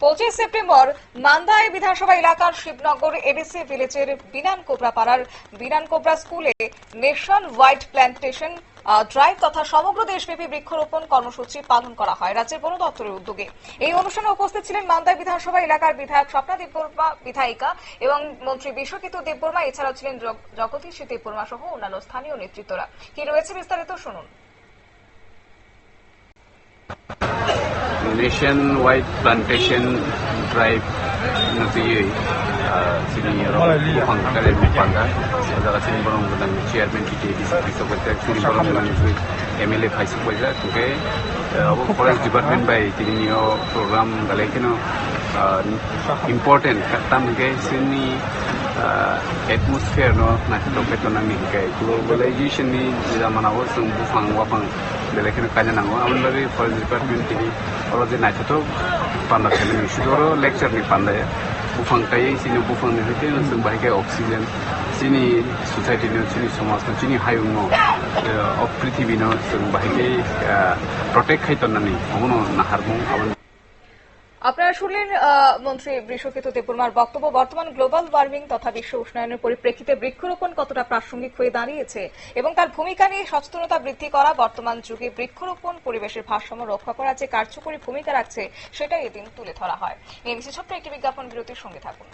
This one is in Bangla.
পঁচিশ সেপ্টেম্বর মান্দায় বিধানসভা এলাকার শিবনগর এডিসি ভিলেজের বিনান কোবরা পাড়ার বিনান কোবরা স্কুলে নেশন হোয়াইট প্ল্যান্টেশন ড্রাইভ তথা সমগ্র দেশব্যাপী বৃক্ষরোপণ কর্মসূচি পালন করা হয় রাজ্যের বন দপ্তরের উদ্যোগে। এই অনুষ্ঠানে উপস্থিত ছিলেন মান্দায় বিধানসভা এলাকার বিধায়ক স্বপ্না দেববর্মা, বিধায়িকা এবং মন্ত্রী বিশ্বকিত দেববর্মা, এছাড়াও ছিলেন জগ- জগদীশ দেববর্মা সহ অন্যান্য স্থানীয় নেতৃত্বরা। কি রয়েছে বিস্তারিত শুনুন। नेशन वाइड प्लान्टेसन ड्राइभ नतुयै सिनि हांकारे पांगा जागा सिनि बरं गोदान चेयारमैन टिटी डिस्ट्रिक्ट सकते सिनि बरं गोदान एमएलए फाइस पयजा तुके अब forest department bye तिनियो programme गालायकिनो important काtam ke sini atmosphere no nakalupit to nami kay globalization ni zamanaw sa bufang wapang belekhin kaja nango amon bari forest department tv oro je naito to panda chele ni shudoro lecture ni panda ya bufang kay sino bufang ni hite no sung bai kay oxygen sini society no sini সমাজ no sini hayung no of prithibino sung bai kay protect khai to nani amon na harmon amon আপনারা শুনলেন মন্ত্রী বৃষকিত দেববর্মার বক্তব্য। বর্তমান গ্লোবাল ওয়ার্মিং তথা বিশ্ব উষ্ণায়নের পরিপ্রেক্ষিতে বৃক্ষরোপণ কতটা প্রাসঙ্গিক হয়ে দাঁড়িয়েছে এবং তার ভূমিকা নিয়ে সচেতনতা বৃদ্ধি করা, বর্তমান যুগে বৃক্ষরোপণ, পরিবেশের ভারসাম্য রক্ষা করা যে কার্যকরী ভূমিকা রাখছে, সেটাই এদিন তুলে ধরা হয়। নিয়ে নিচ্ছে ছোট্ট একটি বিজ্ঞাপন, বিরতির সঙ্গে থাকুন।